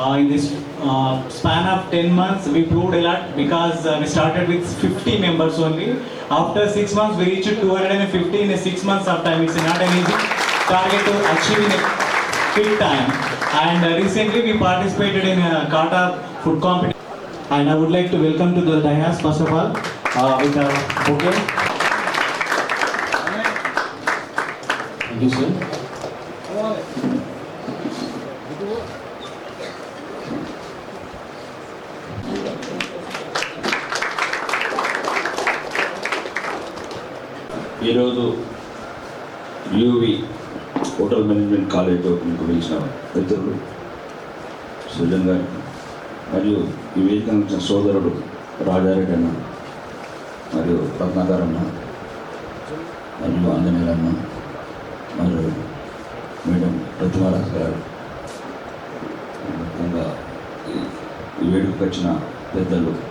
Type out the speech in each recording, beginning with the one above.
Uh, in this uh, span of 10 months, we proved a lot because uh, we started with 50 members only. After 6 months, we reached 250 in a 6 months of time. It's not an easy target to achieve in a quick time. And recently, we participated in a Kata food competition. And I would like to welcome to the dais, first of all, with a bouquet. Thank you, sir. ఈరోజు UV hotel management college opening గురించిన మిత్రులు సృజన్ గారు మరియు ఈ వేదిక వచ్చిన సోదరుడు రాజారెడ్డి అన్న మరియు రత్నాకర్ అన్న మరియు ఆంజనేయులు అన్న మరియు మేడం ప్రతిమారాజ్ గారు. ముఖ్యంగా ఈ- ఈ వేడుకకు వచ్చిన పెద్దలు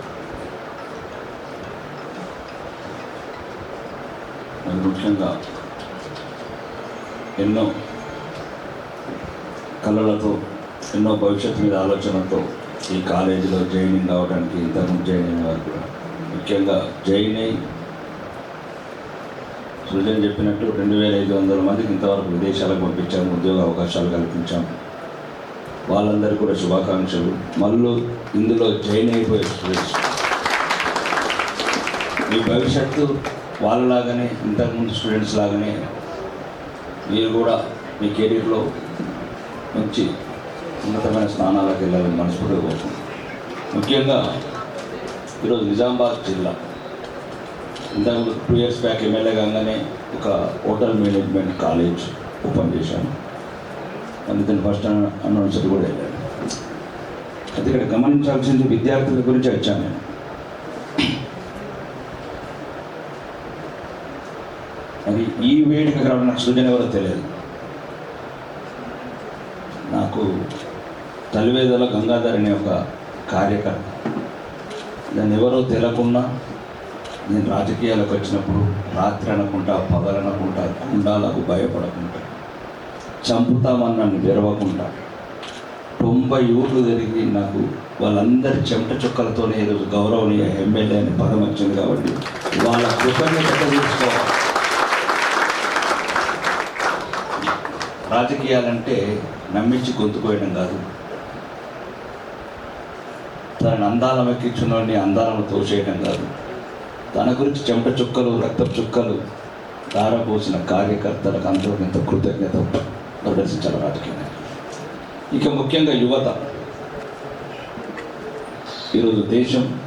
మరి ముఖ్యంగా ఎన్నో కళలతో ఎన్నో భవిష్యత్తు మీద ఆలోచనతో ఈ కాలేజీలో జాయినింగ్ అవ్వడానికి ఇంతకుముందు జైనింగ్ అయిన వారు ముఖ్యంగా జాయిన్ అయి సృజన్ చెప్పినట్టు రెండు వేల ఐదు వందల మందికి ఇంతవరకు విదేశాలకు పంపించాము ఉద్యోగ అవకాశాలు కల్పించాము వాళ్ళందరికీ కూడా శుభాకాంక్షలు. మళ్ళీ ఇందులో జాయిన్ అయిపోయే స్టూడెంట్స్. మీ భవిష్యత్తు వాళ్ళలాగానే ఇంతకుముందు స్టూడెంట్స్ లాగానే మీరు కూడా మీ కెరీర్లో మంచి ఉన్నతమైన స్థానాలకు వెళ్ళాలని మనస్ఫూర్తిగా కోసం ముఖ్యంగా ఈరోజు నిజామాబాద్ జిల్లా. ఇంతకుముందు టూ ఇయర్స్ బ్యాక్ ఎమ్మెల్యే కాగానే ఒక హోటల్ మేనేజ్మెంట్ కాలేజ్ ఓపెన్ చేశాను. అందుకని ఫస్ట్ అనౌన్సర్ కూడా వెళ్ళాను. అయితే ఇక్కడ గమనించాల్సింది విద్యార్థుల గురించి వచ్చాను నేను మరి ఈ వేడుక రావడం నాకు సూచన ఎవరో తెలియదు. నాకు తలివేదల గంగాధర్ అనే ఒక కార్యకర్త. దాన్ని ఎవరో తెలియకుండా నేను రాజకీయాలకు వచ్చినప్పుడు రాత్రి అనకుండా పగలనకుండా గుండాలకు భయపడకుండా చంపుతామని నన్ను విరవకుండా తొంభై ఊర్లు జరిగి నాకు వాళ్ళందరి చెమట చుక్కలతోనే ఈరోజు గౌరవనీయ ఎమ్మెల్యే అని పదం వచ్చింది కాబట్టి వాళ్ళ కృతజ్ఞత తీసుకోవాలి రాజకీయాలంటే నమ్మించి గొంతుకోయడం కాదు. తనని అందాలం వాడిని అందాలను తోసేయడం కాదు. తన గురించి చెమట చుక్కలు రక్త చుక్కలు దారపోసిన కార్యకర్తలకు అందరూ ఎంత కృతజ్ఞత ప్రదర్శించాలి రాజకీయ ఇక ముఖ్యంగా యువత. ఈరోజు దేశం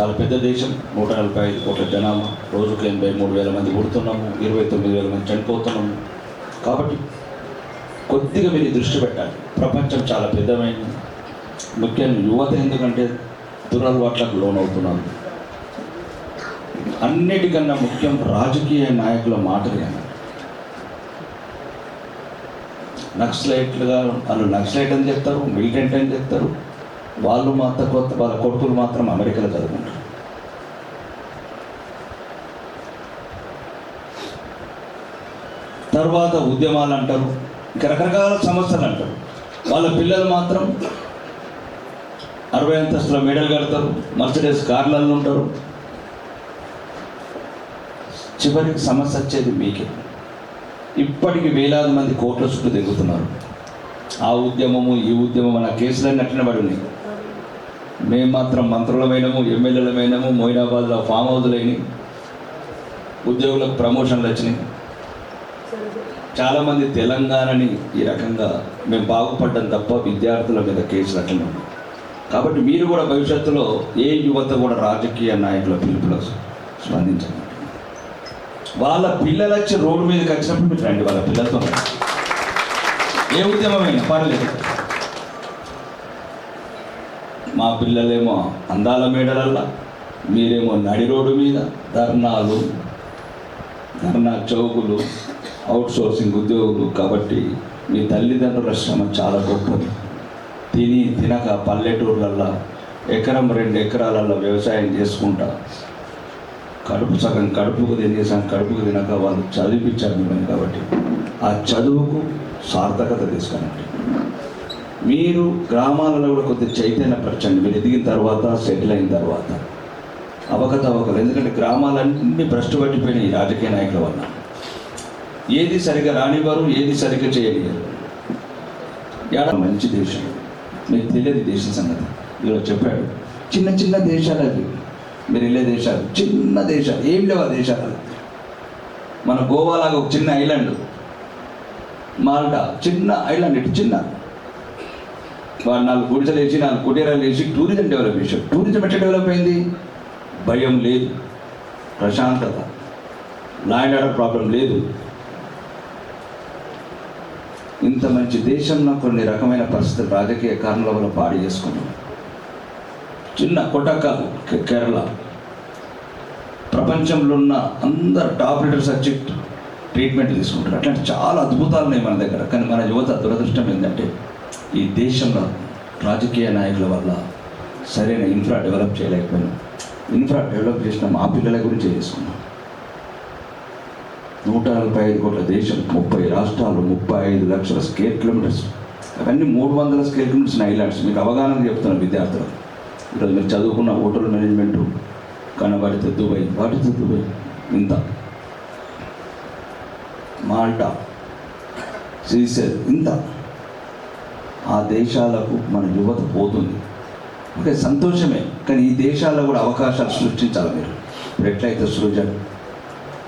చాలా పెద్ద దేశం. నూట నలభై ఐదు కోట్ల జనాభా. రోజుకు ఎనభై మూడు వేల మంది పుడుతున్నాము. ఇరవై తొమ్మిది వేల మంది చనిపోతున్నాము. కాబట్టి కొద్దిగా మీరు దృష్టి పెట్టాలి. ప్రపంచం చాలా పెద్దమైంది. ముఖ్యంగా యువత ఎందుకంటే దురలవాట్లకు లోనవుతున్నారు అన్నిటికన్నా ముఖ్యం రాజకీయ నాయకుల మాటలు కానీ. నక్సలైట్లుగా వాళ్ళు నక్సలైట్ అని చెప్తారు మిలిటెంట్ అని చెప్తారు. వాళ్ళు మాత్రం కొత్త వాళ్ళ కొడుకులు మాత్రం అమెరికాలో చదువుకుంటారు. తర్వాత ఉద్యమాలు అంటారు ఇంకా రకరకాల సమస్యలు అంటారు. వాళ్ళ పిల్లలు మాత్రం అరవై అంతస్తుల మెడల్ కడతారు మర్సిడెస్ కార్లలో ఉంటారు. చివరికి సమస్య వచ్చేది మీకే. ఇప్పటికి వేలాది మంది కోట్ల చుట్టూ తిరుగుతున్నారు. ఆ ఉద్యమము ఈ ఉద్యమం అన్న కేసులన్నీ అట్లనే పడి ఉన్నాయి. మేము మాత్రం మంత్రులమైనము ఎమ్మెల్యేలమైనము మొయినాబాద్లో ఫామ్ హౌస్లైనవి ఉద్యోగులకు ప్రమోషన్లు వచ్చినాయి. చాలామంది తెలంగాణని ఈ రకంగా మేము బాగుపడ్డం తప్ప విద్యార్థుల మీద కేసులు అట్లనే కాబట్టి మీరు కూడా భవిష్యత్తులో ఏ యువత కూడా రాజకీయ నాయకుల పిలుపులో స్పందించండి వాళ్ళ పిల్లలు వచ్చి రోడ్డు మీదకి వచ్చినప్పుడు మీరు రండి వాళ్ళ పిల్లలతో ఏ ఉద్యమమైనా పర్లేదు. మా పిల్లలేమో అందాల మేడలల్లా మీరేమో నడి రోడ్డు మీద ధర్నాలు ధర్నా చౌకులు అవుట్ సోర్సింగ్ ఉద్యోగులు కాబట్టి మీ తల్లిదండ్రుల శ్రమ చాలా గొప్పది. తిని తినక పల్లెటూర్లల్లో ఎకరం రెండు ఎకరాలలో వ్యవసాయం చేసుకుంటా. కడుపు సగం కడుపుకు తిని సగం కడుపుకు తినక వాళ్ళు చదివించారు మిమ్మల్ని కాబట్టి ఆ చదువుకు సార్థకత తీసుకురండి. మీరు గ్రామాలలో కూడా కొద్దిగా చైతన్యపరచండి. మీరు ఎదిగిన తర్వాత సెటిల్ అయిన తర్వాత అవకతవకలు. ఎందుకంటే గ్రామాలన్నీ భ్రష్టు పట్టిపోయినాయి ఈ రాజకీయ నాయకుల వల్ల. ఏది సరిగా రానివారు ఏది సరిగ్గా చేయలేరు ఏడ మంచి దేశం. మీకు తెలియదు దేశం సంగతి. ఇలా చెప్పాడు. చిన్న చిన్న దేశాలు అవి. మీరు వెళ్ళే దేశాలు. చిన్న దేశాలు. ఏం లేవు ఆ దేశాలు మన గోవాలాగా ఒక చిన్న ఐలాండ్. మాల్టా. చిన్న ఐలాండ్ ఇటు చిన్న. వారు నాలుగు గుడిసెలు వేసి నాలుగు కుటీరాలు వేసి టూరిజం డెవలప్ చేశారు టూరిజం ఎట్లా డెవలప్ అయింది? భయం లేదు. ప్రశాంతత. లాండ్ ఆర్డర్ ప్రాబ్లం లేదు. ఇంత మంచి దేశంలో కొన్ని రకమైన పరిస్థితులు రాజకీయ కారణాల వల్ల పాడు చేసుకున్నాం. చిన్న కొటక కేరళ. ప్రపంచంలో ఉన్న అందరు టాప్ లీడర్స్ వచ్చి ట్రీట్మెంట్ తీసుకుంటారు అట్లాంటి చాలా అద్భుతాలు ఉన్నాయి మన దగ్గర. కానీ మన యువత దురదృష్టం ఏంటంటే ఈ దేశంలో రాజకీయ నాయకుల వల్ల సరైన ఇన్ఫ్రా డెవలప్ చేయలేకపోయినాం. ఇన్ఫ్రా డెవలప్ చేసిన మా పిల్లల గురించి చేసుకున్నాం. నూట నలభై ఐదు కోట్ల దేశం ముప్పై రాష్ట్రాలు ముప్పై ఐదు లక్షల స్కేర్ కిలోమీటర్స్. అవన్నీ మూడు వందల స్కేర్ కిలోమీటర్స్ ఐలాండ్స్. మీకు అవగాహన చెప్తున్నారు విద్యార్థులు. ఈరోజు మీరు చదువుకున్న హోటల్ మేనేజ్మెంటు కనబడితే దుబాయ్. వాటితో దుబాయ్. ఇంత. మాల్టా సీసెల్ ఇంత. ఆ దేశాలకు మన యువత పోతుంది. ఓకే సంతోషమే. కానీ ఈ దేశాల్లో కూడా అవకాశాలు సృష్టించాలి మీరు. ఇప్పుడు ఎట్లయితే సృజన్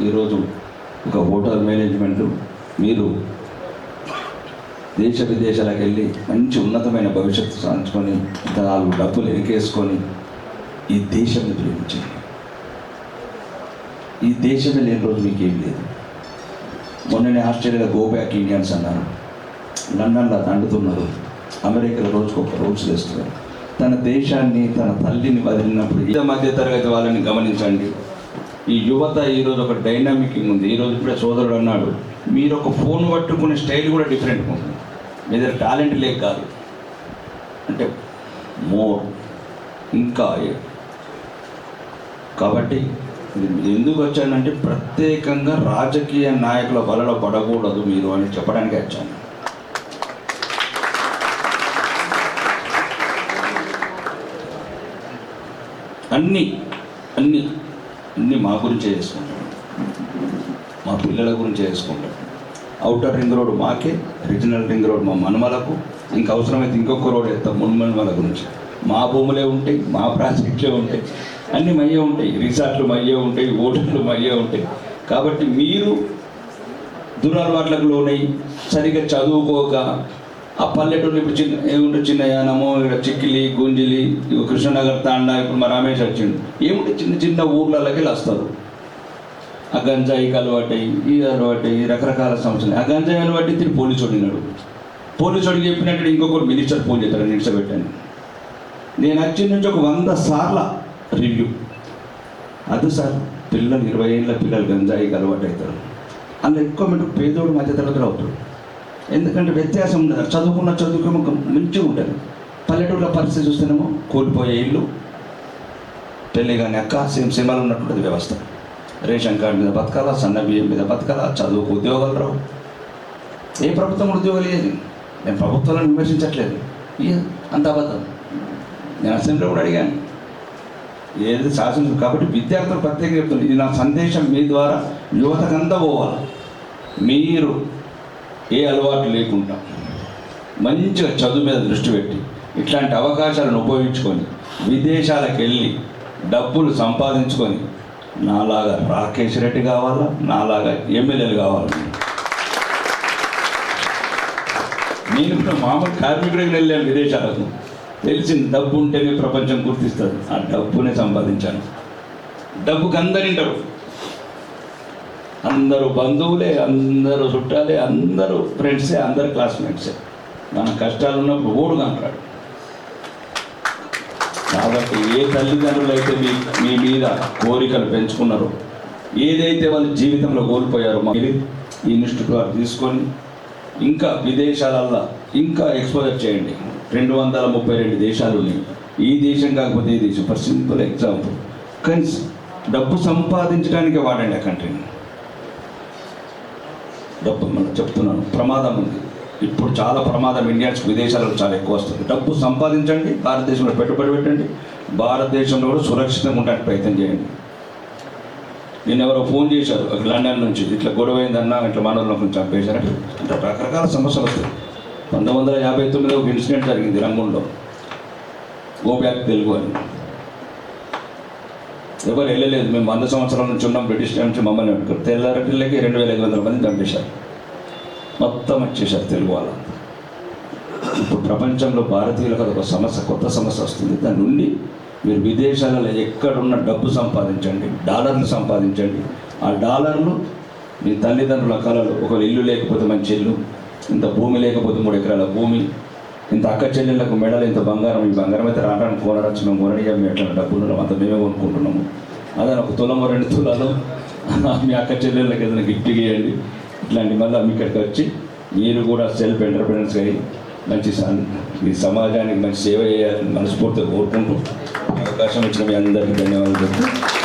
ఈరోజు ఒక హోటల్ మేనేజ్మెంట్ మీరు దేశ విదేశాలకు వెళ్ళి మంచి ఉన్నతమైన భవిష్యత్తు సాధించుకొని నాలుగు డబ్బులు ఎరికేసుకొని ఈ దేశాన్ని ప్రేమించండి. ఈ దేశమే లేని రోజు మీకు ఏం లేదు. మొన్ననే ఆస్ట్రేలియాలో గో బ్యాక్ ఇండియన్స్ అన్నారు. లండన్లో దండుతున్నారు. అమెరికాలో రోజుకు ఒక రోజు వేస్తున్నారు. తన దేశాన్ని తన తల్లిని వదిలినప్పుడు ఈ మధ్య తరగతి వాళ్ళని గమనించండి. ఈ యువత ఈరోజు ఒక డైనామిక్ ఉంది. ఈరోజు ఇప్పుడే సోదరుడు అన్నాడు మీరు ఒక ఫోన్ పట్టుకునే స్టైల్ కూడా డిఫరెంట్గా ఉంది. మీ దగ్గర టాలెంట్ లేక కాదు. అంటే మోర్ ఇంకా ఏ- కాబట్టి ఎందుకు వచ్చానంటే ప్రత్యేకంగా రాజకీయ నాయకుల వలలో పడకూడదు మీరు అని చెప్పడానికి వచ్చాను. అన్నీ అన్నీ అన్నీ మా గురించే చేసుకుంటాం. మా పిల్లల గురించే చేసుకుంటాం. అవుటర్ రింగ్ రోడ్ మాకే రీజనల్ రింగ్ రోడ్ మా మనమలకు ఇంకా అవసరమైతే ఇంకొక రోడ్ వేస్తాం మున్మనమల గురించి. మా భూములే ఉంటాయి మా ప్రాజెక్టులే ఉంటాయి అన్నీ మయ్యే ఉంటాయి. రిసార్ట్లు మయ్యే ఉంటాయి ఓటర్లు మయ్యే ఉంటాయి. కాబట్టి మీరు దురలవాట్లకు లోనై సరిగ్గా చదువుకోక ఆ పల్లెటూరు ఇప్పుడు చిన్న ఏముంటే చిన్న యానము ఇక్కడ చిక్కిలి గుంజిలి కృష్ణనగర్ తాండా ఇప్పుడు మా రమేష్ వచ్చిండు. ఏముంటే చిన్న చిన్న ఊర్లలోకి వెళ్ళి వస్తారు ఆ గంజాయికి అలవాటై ఈ అలవాటై రకరకాల సమస్యలు. ఆ గంజాయి అలవాటి తిరిగి పోలీసు వాడినాడు పోలీసు వాడికి చెప్పినట్టు ఇంకొకరు మినిస్టర్ ఫోన్ చేస్తాడు నిలిచబెట్టాను నేను వచ్చిన నుంచి ఒక వంద సార్ల రివ్యూ అది సార్ పిల్లలు ఇరవై ఏళ్ళ పిల్లలు గంజాయికి అలవాటు అవుతారు అందులో ఎక్కువ మీరు పేదోడు మధ్య తరగతులు అవుతాడు ఎందుకంటే వ్యత్యాసం ఉండదు. చదువుకున్న చదువుకేమో మంచిగా ఉంటుంది. పల్లెటూళ్ళ పరిస్థితి చూస్తేనేమో కోల్పోయే ఇల్లు పెళ్ళి కానీ అక్క సేమ్ సినిమాలు ఉన్నటువంటి వ్యవస్థ. రేషన్ కార్డు మీద బతకాలా సన్న బియ్యం మీద బతకాలా చదువుకు ఉద్యోగాలు రావు. ఏ ప్రభుత్వం ఉద్యోగాలు లేదు నేను ప్రభుత్వాలను విమర్శించట్లేదు. అంత అబద్ధం. నేను అసెంబ్లీలో కూడా అడిగాను. ఏది శాసనం కాబట్టి విద్యార్థులు ప్రత్యేకంగా చెప్తుంది ఇది నా సందేశం మీ ద్వారా యువతకంతా పోవాలి మీరు ఏ అలవాటు లేకుండా మంచిగా చదువు మీద దృష్టి పెట్టి ఇట్లాంటి అవకాశాలను ఉపయోగించుకొని విదేశాలకు వెళ్ళి డబ్బులు సంపాదించుకొని నాలాగా రాకేష్ రెడ్డి కావాలా? నాలాగా ఎమ్మెల్యేలు కావాలా? నేను కూడా మామూలు కార్మికుడికి వెళ్ళాను విదేశాలకు. తెలిసింది డబ్బు ఉంటేనే ప్రపంచం గుర్తిస్తుంది. ఆ డబ్బునే సంపాదించాను డబ్బుకి అందరింటారు అందరూ బంధువులే అందరూ చుట్టాలే అందరూ ఫ్రెండ్సే అందరు క్లాస్మేట్సే మన కష్టాలు ఉన్నప్పుడు ఓడుగా అంటాడు కాబట్టి ఏ తల్లిదండ్రులు అయితే మీ మీ మీద కోరికలు పెంచుకున్నారో ఏదైతే వాళ్ళు జీవితంలో కోల్పోయారో మీరు ఈ ఇన్స్టిట్యూట్ తీసుకొని ఇంకా విదేశాలల్లో ఇంకా ఎక్స్పోజర్ చేయండి. రెండు వందల ముప్పై రెండు దేశాలు ఉన్నాయి. ఈ దేశం కాకపోతే ఈ దేశం. ఫర్ సింపుల్ ఎగ్జాంపుల్ కానీ డబ్బు సంపాదించడానికే వాడండి ఆ కంట్రీని డబ్బు మనం చెప్తున్నాను. ప్రమాదం ఉంది. ఇప్పుడు చాలా ప్రమాదం ఇండియన్స్ విదేశాలకు చాలా ఎక్కువ వస్తుంది. డబ్బు సంపాదించండి భారతదేశంలో పెట్టుబడి పెట్టండి భారతదేశంలో కూడా సురక్షితంగా ఉండడానికి ప్రయత్నం చేయండి. నేను ఎవరో ఫోన్ చేశారు లండన్ నుంచి. ఇట్లా గొడవ అయిందన్నా ఇట్లా మనోళ్ళని చంపేశారంటే అంటే రకరకాల సమస్యలు వస్తాయి. పంతొమ్మిది వందల యాభై తొమ్మిదిలో ఒక ఇన్సిడెంట్ జరిగింది రంగంలో. గో బ్యాక్ తెలుగు అని. ఎవరు వెళ్ళలేదు. మేము వంద సంవత్సరాల నుంచి ఉన్నాం. బ్రిటిష్ టైం నుంచి మమ్మల్ని అడుగుతారు. తెల్లారెడ్డిలకి రెండు వేల ఐదు వందల మంది చంపేశారు. మొత్తం వచ్చేసారు తెలుగు వాళ్ళ ఇప్పుడు ప్రపంచంలో భారతీయులకు ఒక సమస్య కొత్త సమస్య వస్తుంది. దాని నుండి మీరు విదేశాలలో ఎక్కడున్న డబ్బు సంపాదించండి డాలర్లు సంపాదించండి. ఆ డాలర్లు మీ తల్లిదండ్రుల కళలు ఒక ఇల్లు లేకపోతే మంచి ఇల్లు ఇంత భూమి లేకపోతే మూడు ఎకరాల భూమి ఇంత అక్క చెల్లెళ్ళకు మెడలు ఇంత బంగారం ఈ బంగారం అయితే రావడానికి కొనడచ్చు మేము కొనడిగా మేము ఎట్లా డబ్బులు అంత మేమే కొనుక్కుంటున్నాము. అదే ఒక తులము రెండు తులాలు మీ అక్క చెల్లెళ్ళకి ఏదైనా గిఫ్ట్ ఇవ్వండి. ఇట్లాంటి మళ్ళీ మీ ఇక్కడికి వచ్చి మీరు కూడా సెల్ఫ్ ఎంటర్ప్రినర్స్ అయ్యి మంచి ఈ సమాజానికి మంచి సేవ చేయాలని మనస్ఫూర్తిగా కోరుకుంటూ అవకాశం ఇచ్చిన మీ అందరికీ ధన్యవాదాలు